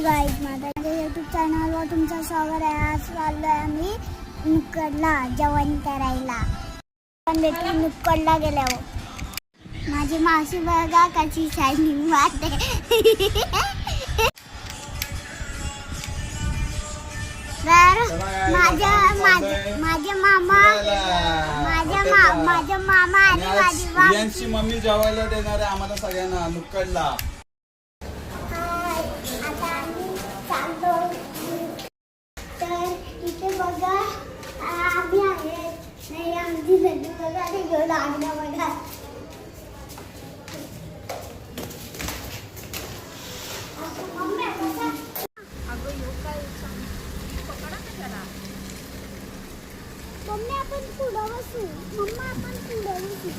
Guys माझ्या YouTube चॅनलवर तुमचं स्वागत आहे. आज चाललो आहे आम्ही नुक्कडला जेवण करायला. पण भेटून नुक्कडला गेल्यावर माझी मावशी बघा कशी शायनिंग मारते. तर माझ्या माझे मामा माझ्या मा माझ्या मामा आणि माझी मम्मी जेवायला देणार आहे आम्हाला सगळ्यांना नुक्कडला हाय, आता आम्ही चाललो तर इथे बघा आम्ही आहे नाही आमची लड्डू बघा ते घेऊन आणलं बघा असं मम्मी बघा. मम्मी आपण पुढं बसू मम्मा आपण पुढं बसू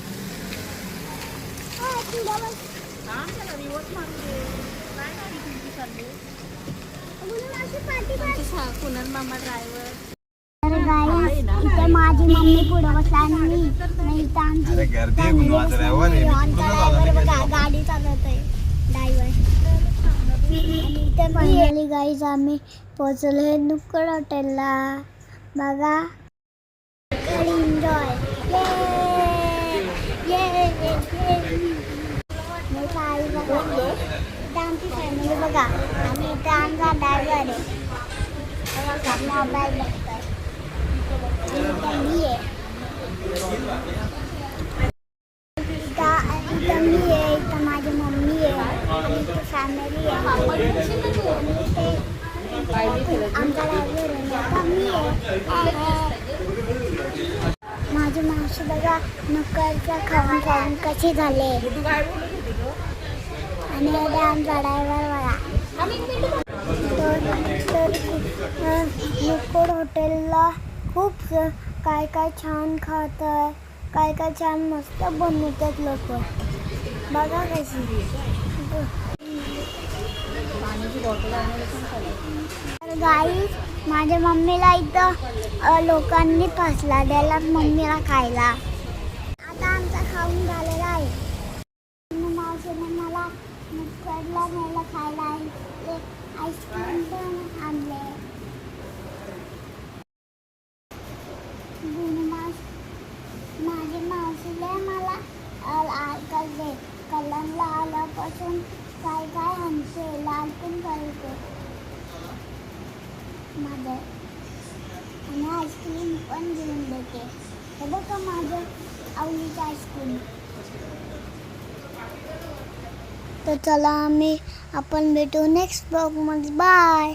हा पुढं बसू म्हणून अशी पाठी तर गाईस मम्मी पुढे बसला आणि मी नाही आमची अरे गर्दी आहे family बसली driver आहे. आहे. बघा. गाडी चालवत आहे ड्रायव्हर फायनली गाईस आम्ही पोहोचलो नुक्कड हॉटेलला. बघा. एन्जॉय आमची फॅमिली बघा. आणि इथे आमचा ड्रायव्हर आहे. मोबाईल बघतोय. माझे आहे आहे आहे माझी मावशी बघा नक्करच्या खाऊन खाऊन कसे झाले आणि आता आमचा ड्रायव्हर बघा तर तर हॉटेलला खूप काय काय छान खात आहे काय काय छान मस्त बनवतात लोक. बघा कशी. तर गाई माझ्या मम्मीला इथं लोकांनी फसला द्यायला मम्मीला खायला. आता आमचा खाऊन झालेला आहे. मावशीने मला मुकडला न्यायला खायला आहे आईस्क्रीम पण आणले. माझी मावशीने मला कल्ले कलमला आल्यापासून काय काय आणते लाल पण करते. माझं. आणि आईस्क्रीम पण घेऊन देते. हे बघा माझं आवडीचं आईस्क्रीम तर चला आम्ही आपण भेटू नेक्स्ट ब्लॉगमध्ये बाय